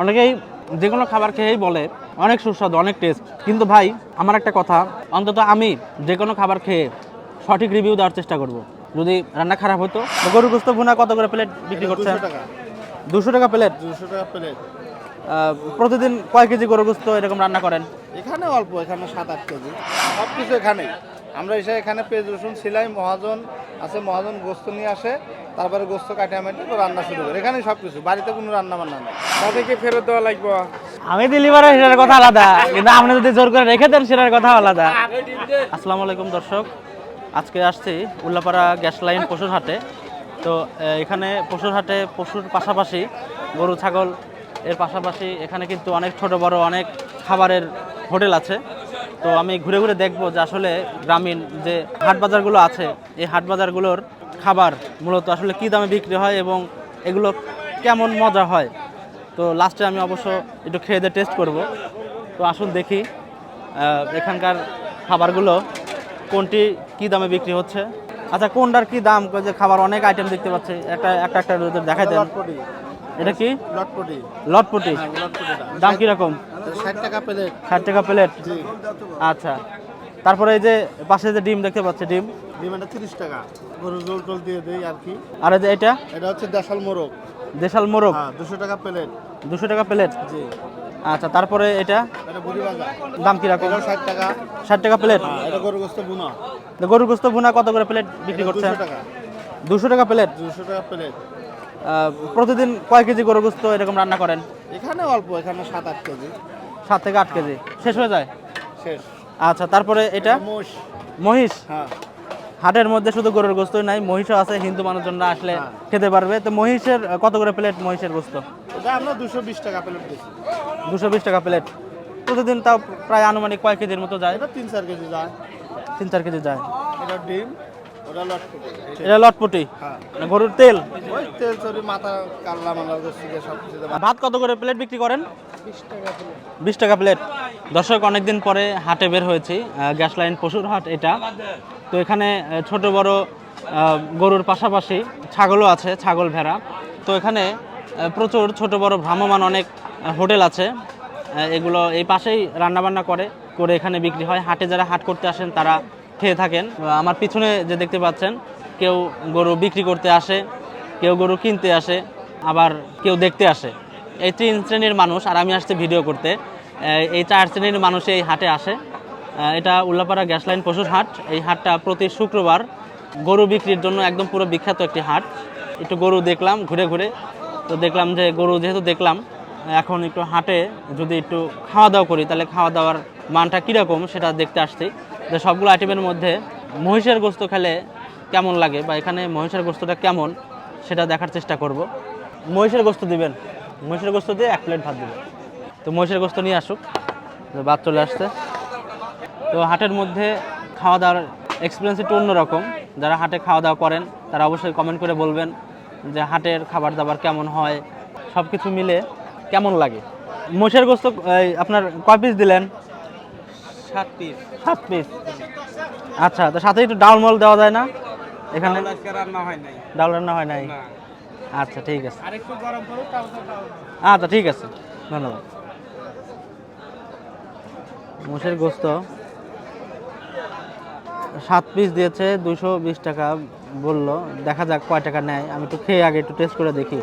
অনেকেই যে কোনো খাবার খেয়েই বলে অনেক সুস্বাদু অনেক টেস্ট কিন্তু ভাই আমার একটা কথা অন্তত আমি যে কোনো খাবার খেয়ে সঠিক রিভিউ দেওয়ার চেষ্টা করব। যদি রান্না খারাপ হতো গরু গোস্ত ভুনা কত করে প্লেট বিক্রি করছে দুশো টাকা। দুশো টাকা প্লেট দুশো টাকা প্লেট প্রতিদিন কয় কেজি গরু গোস্ত এরকম রান্না করেন? এখানে অল্প এখানে সাত আট কেজি। সব কিছু এখানে আমরা এসে এখানে পেঁয়াজ রসুন সিলাই মহাজন আছে মহাজন গোস্ত নিয়ে আসে। তারপরে গোস্ত কাটিয়ে মেটে রান্না শুরু করে। এখানে সব কিছু বাড়িতে কোনো রান্না বান্না নেই। তাদেরকে ফেরত দেওয়া লাগবে। আমি দিলি পারে সেটার কথা আলাদা, কিন্তু আপনি যদি জোর করে রেখে দেন সেটার কথা আলাদা। আসসালামু আলাইকুম দর্শক, আজকে আসছি উল্লাপাড়া গ্যাস লাইন পশুর হাটে। তো এখানে পশুর হাটে পশুর পাশাপাশি গরু, ছাগল, এর পাশাপাশি এখানে কিন্তু অনেক ছোট, বড়, অনেক খাবারের হোটেল আছে। তো আমি ঘুরে ঘুরে দেখব যে আসলে গ্রামীণ যে হাট বাজারগুলো আছে, এই হাট বাজারগুলোর খাবার মূলত আসলে কী দামে বিক্রি হয় এবং এগুলো কেমন মজা হয়? তো লাস্টে আমি অবশ্য একটু খেয়ে দিয়ে টেস্ট করব। তো আসুন দেখি এখানকার খাবারগুলো কোনটি কি দামে বিক্রি হচ্ছে? আচ্ছা কোনটার কি দাম? যে খাবার অনেক আইটেম দেখতে পাচ্ছি। একটা একটা একটা দেখাই দেন। এটা কি? লটপটি। লটপটি। হ্যাঁ দাম কীরকম? ষাট টাকা প্লেট ষাট টাকা প্লেট আচ্ছা। তারপরে এই যে পাশে যে ডিম দেখতে পাচ্ছি ডিম। ডিমান্ডটা তিরিশ টাকা। গরু জোল টোল দিয়ে দেই আর কি। আর এই যে এটা? এটা হচ্ছে দেশাল মোরগ। দেশাল মোরগ? হ্যাঁ দুশো টাকা প্লেট। দুশো টাকা প্লেট? জি। আচ্ছা তারপরে এটা? এটা দাম কীরকম? এটাও ষাট টাকা। ষাট টাকা প্লেট? হ্যাঁ এটা গরু গোস্ত বুনা গরুর গোস্ত ভুনা কত করে প্লেট বিক্রি টাকা। দুশো টাকা প্লেট? দুশো টাকা প্লেট। প্রতিদিন কয় কেজি গরুর গোস্ত এরকম রান্না করেন? এখানে অল্প এখানে সাত আট কেজি। সাত থেকে আট কেজি। শেষ হয়ে যায়? শেষ। আচ্ছা তারপরে এটা? মহিষ। হ্যাঁ। হাটের মধ্যে শুধু গরুর গোস্তই নাই মহিষও আছে হিন্দু মানুষজনরা আসলে হ্যাঁ। খেতে পারবে। তো মহিষের কত করে প্লেট মহিষের গোস্ত? আমরা দুশো বিশ টাকা প্লেট দুশো বিশ টাকা প্লেট। প্রতিদিন তাও প্রায় আনুমানিক কয় কেজির মতো যায়? তিন চার কেজি যায়। তিন চার কেজি যায়। এটা ডিম এটা লটপটি? হ্যাঁ। মানে গরুর তেল? তেল চরি মাথা কাল্লা মাল্লা সব ভাত কত করে প্লেট বিক্রি করেন? বিশ টাকা প্লেট। দর্শক, অনেকদিন পরে হাটে বের হয়েছি। গ্যাস লাইন পশুর হাট এটা। তো এখানে ছোট বড় গরুর পাশাপাশি ছাগলও আছে, ছাগল ভেড়া। তো এখানে প্রচুর ছোট বড় ভ্রাম্যমান অনেক হোটেল আছে। এগুলো এই পাশেই রান্নাবান্না করে করে এখানে বিক্রি হয়। হাটে যারা হাট করতে আসেন, তারা খেয়ে থাকেন। আমার পিছনে যে দেখতে পাচ্ছেন, কেউ গরু বিক্রি করতে আসে, কেউ গরু কিনতে আসে, আবার কেউ দেখতে আসে। এই তিন শ্রেণির মানুষ, আর আমি আসছি ভিডিও করতে। এই চার শ্রেণির মানুষ এই হাটে আসে। এটা উল্লাপাড়া গ্যাস লাইন পশুর হাট। এই হাটটা প্রতি শুক্রবার গরু বিক্রির জন্য একদম পুরো বিখ্যাত একটি হাট। একটু গরু দেখলাম, ঘুরে ঘুরে। তো দেখলাম যে গরু যেহেতু দেখলাম, এখন একটু হাটে যদি একটু খাওয়া দাওয়া করি, তাহলে খাওয়া দাওয়ার মানটা কীরকম সেটা দেখতে আসছি। যে সবগুলো আইটেমের মধ্যে মহিষের গোস্ত খেলে কেমন লাগে বা এখানে মহিষের গোস্তটা কেমন, সেটা দেখার চেষ্টা করব। মহিষের গোস্ত দিবেন। মহিষের গোস্ত দিয়ে এক প্লেট ভাত দিবেন। তো মহিষের গোস্ত নিয়ে আসুক। তো ভাত চলে আসছে। তো হাটের মধ্যে খাওয়া দাওয়ার এক্সপিরিয়েন্স একটু অন্যরকম। যারা হাটে খাওয়া দাওয়া করেন তারা অবশ্যই কমেন্ট করে বলবেন যে হাটের খাবার দাবার কেমন হয় সব কিছু মিলে কেমন লাগে। মহিষের গোস্ত আপনার কয় পিস দিলেন? সাত পিস সাত পিস আচ্ছা তো সাথে একটু ডাল মল দেওয়া যায় না? এখানে আজকে রান্না হয় নাই। ডাল রান্না হয় নাই? আচ্ছা ঠিক আছে। আচ্ছা ঠিক আছে। ধন্যবাদ। মোষের গোস্ত। সাত পিস দিয়েছে দুশো বিশ টাকা বলল। দেখা যাক কয় টাকা নেয়। আমি একটু খেয়ে আগে একটু টেস্ট করে দেখি।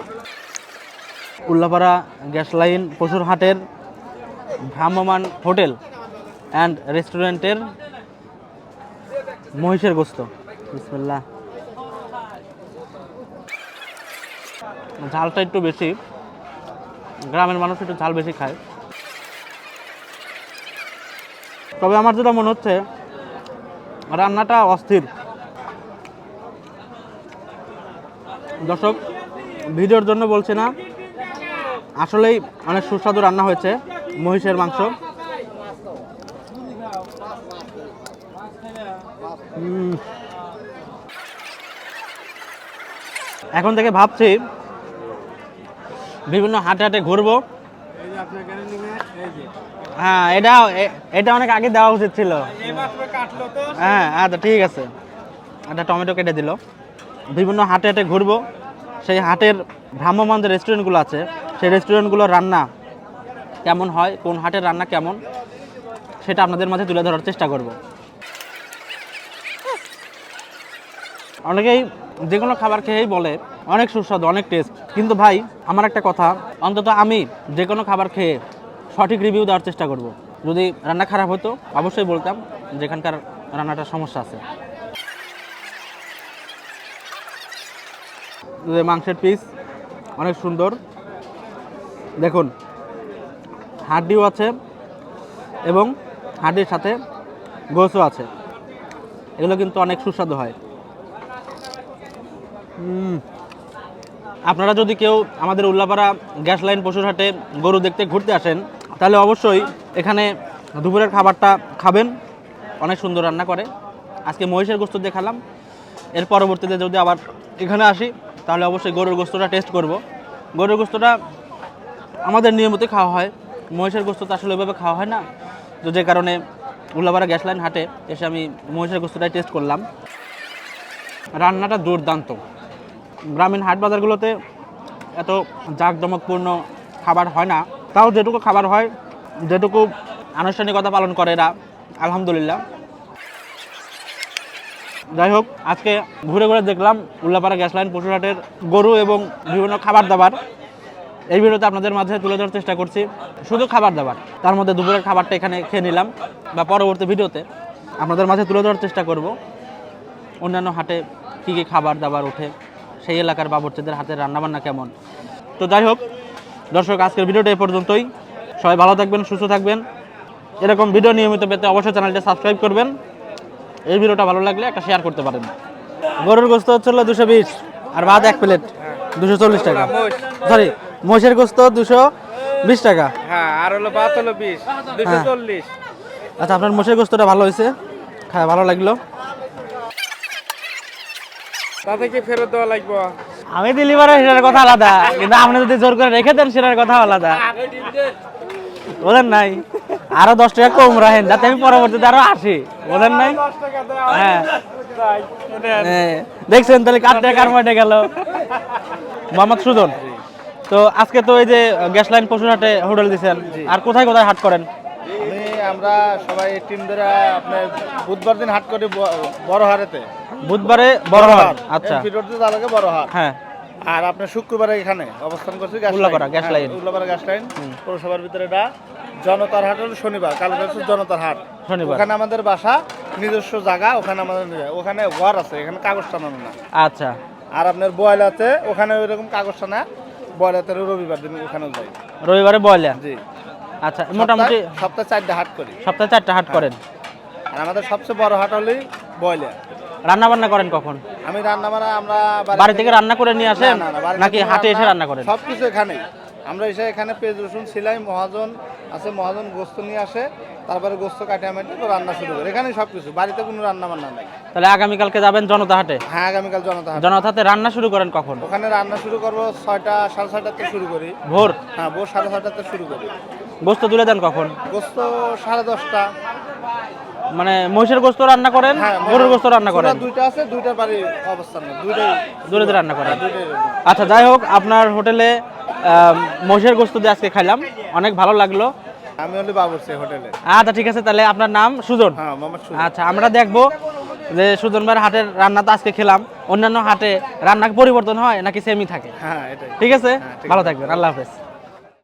উল্লাপাড়া গ্যাস লাইন পশুর হাটের ভ্রাম্যমান হোটেল অ্যান্ড রেস্টুরেন্টের মহিষের গোস্ত। বিসমিল্লাহ। ঝালটা একটু বেশি। গ্রামের মানুষ একটু ঝাল বেশি খায়। তবে আমার যেটা মনে হচ্ছে, রান্নাটা অস্থির। দর্শক, ভিডিওর জন্য বলছি না, আসলেই অনেক সুস্বাদু রান্না হয়েছে, মহিষের মাংস। এখন থেকে ভাবছি, বিভিন্ন হাটে হাটে ঘুরবো। হ্যাঁ এটা এটা অনেক আগে দেওয়া উচিত ছিল। হ্যাঁ আচ্ছা ঠিক আছে। একটা টমেটো কেটে দিল। বিভিন্ন হাটে হাটে ঘুরবো। সেই হাটের ভ্রাম্যমান যে রেস্টুরেন্টগুলো আছে। সেই রেস্টুরেন্টগুলোর রান্না কেমন হয়? কোন হাটের রান্না কেমন? সেটা আপনাদের মাঝে তুলে ধরার চেষ্টা করব। অনেকেই যে কোনো খাবার খেয়েই বলে অনেক সুস্বাদু অনেক টেস্ট কিন্তু ভাই আমার একটা কথা। অন্তত আমি যে কোনো খাবার খেয়ে সঠিক রিভিউ দেওয়ার চেষ্টা করব। যদি রান্না খারাপ হতো, অবশ্যই বলতাম যেখানকার রান্নাটার সমস্যা আছে। মাংসের পিস অনেক সুন্দর। দেখুন হাড্ডিও আছে এবং হাড্ডির সাথে গোসও আছে। এগুলো কিন্তু অনেক সুস্বাদু হয়। আপনারা যদি কেউ আমাদের উল্লাপাড়া গ্যাস লাইন পশুরহাটে গরু দেখতে ঘুরতে আসেন তাহলে অবশ্যই এখানে দুপুরের খাবারটা খাবেন। অনেক সুন্দর রান্না করে। আজকে মহিষের গোস্ত দিয়ে খেলাম। এর পরবর্তীতে যদি আবার এখানে আসি, তাহলে অবশ্যই গরুর গোস্তটা টেস্ট করব। গরুর গোস্তটা আমাদের নিয়মিত খাওয়া হয়। মহিষের গোস্ত তো আসলে ওইভাবে খাওয়া হয় না। তো যে কারণে উল্লাপাড়া গ্যাস লাইন হাটে এসে আমি মহিষের গোস্তটাই টেস্ট করলাম। রান্নাটা দুর্দান্ত। গ্রামীণ হাট বাজারগুলোতে এত জাঁকজমকপূর্ণ খাবার হয় না। তাও যেটুকু খাবার হয়, যেটুকু আনুষ্ঠানিকতা পালন করে এরা, আলহামদুলিল্লাহ। যাই হোক, আজকে ঘুরে ঘুরে দেখলাম উল্লাপাড়া গ্যাস লাইন পশুরহাটের গরু এবং বিভিন্ন খাবার দাবার। এই ভিডিওতে আপনাদের মাঝে তুলে ধরার চেষ্টা করছি, শুধু খাবার দাবার, তার মধ্যে দুপুরের খাবারটা এখানে খেয়ে নিলাম, বা পরবর্তী ভিডিওতে আপনাদের মাঝে তুলে ধরার চেষ্টা করব, অন্যান্য হাটে কী কী খাবার দাবার ওঠে, সেই এলাকার বাবরচিদের হাতের রান্নাবান্না কেমন। তো যাই হোক দর্শক আজকের ভিডিওটা এই পর্যন্তই। সবাই ভালো থাকবেন সুস্থ থাকবেন। এরকম ভিডিও নিয়মিত পেতে অবশ্যই চ্যানেলটা সাবস্ক্রাইব করবেন। এই ভিডিওটা ভালো লাগলে একটা শেয়ার করতে পারেন। গরুর গোস্ত হচ্ছে দুশো বিশ আর ভাত এক প্লেট দুশো চল্লিশ টাকা। সরি মহিষের গোস্ত দুশো বিশ টাকা। হ্যাঁ আর হলো ভাত হলো বিশ দুশো চল্লিশ। আচ্ছা আপনার মহিষের গোস্তটা ভালো হয়েছে? খায় ভালো লাগল? তাতে কি ফেরত দেওয়া লাগবে। আমি দিলি পারে সেটার কথা আলাদা কিন্তু আপনি যদি জোর করে রেখে দেন সেটার কথা আলাদা। বলেন নাই? আরও দশ টাকা কম রাখেন যাতে আমি পরবর্তীতে আরও আসি। বলেন নাই? হ্যাঁ। হ্যাঁ। দেখছেন তাহলে কার টাকা কার ময়টা গেল? মোহাম্মদ সুজন। তো আজকে তো এই যে গ্যাস লাইন পশুরহাটে হোটেল দিছেন। আর কোথায় কোথায় হাট করেন? আমরা সবাই টিম ধরে আপনার বুধবার দিন হাট করি বড় হারেতে বুধবারে বড় হাট আচ্ছা। ফিরোজে তালাকে বড় হাট হ্যাঁ। আর আপনার শুক্রবারে এখানে অবস্থান করছি গ্যাস উল্লাপাড়া। গ্যাস হ্যাঁ, লাইন। Ullapara gas line. পৌরসভার ভিতরে এটা জনতার হাট হলো শনিবার কালকে জনতার হাট। শনিবার। ওখানে আমাদের বাসা নিজস্ব জায়গা ওখানে আমাদের ওখানে ঘর আছে এখানে কাগজ টানানো না। আচ্ছা। আর আপনার বয়লাতে ওখানে ওইরকম কাগজ টানা বয়লাতে রবিবার দিন ওখানেও যাই। রবিবারে বয়লা জি। আচ্ছা মোটামুটি সপ্তাহে- চারটে হাট করি। সপ্তাহে চারটা হাট করেন? আর আমাদের সবচেয়ে বড় হাট হলেই বয়লা রান্না বান্না করেন কখন? আমি রান্না বান্না আমরা বাড়ি থেকে রান্না করে নিয়ে আসেন? নাকি হাটে এসে রান্না করেন? সবকিছু এখানে আমরা এসে এখানে পেঁয়াজ রসুন সিলাই মহাজন আছে মহাজন গোস্ত নিয়ে আসে। তারপরে গোস্ত কাটে আমি তো রান্না শুরু করি। এখানে সবকিছু। বাড়িতে কোনো রান্না বান্না নাই। তাহলে আগামীকালকে যাবেন জনতা হাটে? হ্যাঁ আগামীকাল জনতা হাট। জনতা হাটে রান্না শুরু করেন কখন? ওখানে রান্না শুরু করব ছয়টা সাড়ে ছয়টাতে শুরু করি। ভোর? হ্যাঁ ভোর সাড়ে ছয়টাতে শুরু করি। গোস্ত তুলে দেন কখন? গোস্ত সাড়ে দশটা। মানে মহিষের গোস্ত রান্না করেন হ্যাঁ গরুর গোস্ত রান্না করেন? দুইটা আছে দুইটা বাড়ি অবস্থান দুইটাই। দূরে রান্না করেন? আচ্ছা যাই হোক আপনার হোটেলে মহিষের গোস্ত দিয়ে আজকে খাইলাম। অনেক ভালো লাগল। আমি হলে হোটেলে। আচ্ছা ঠিক আছে তাহলে আপনার নাম সুজন? হ্যাঁ আচ্ছা আমরা দেখব যে সুজন ভাইয়ের হাটের রান্না তো আজকে খেলাম। অন্যান্য হাটে রান্না পরিবর্তন হয় নাকি সেমই থাকে? হ্যাঁ ঠিক আছে? হ্যাঁ, ভালো থাকবেন আল্লাহ হাফেজ।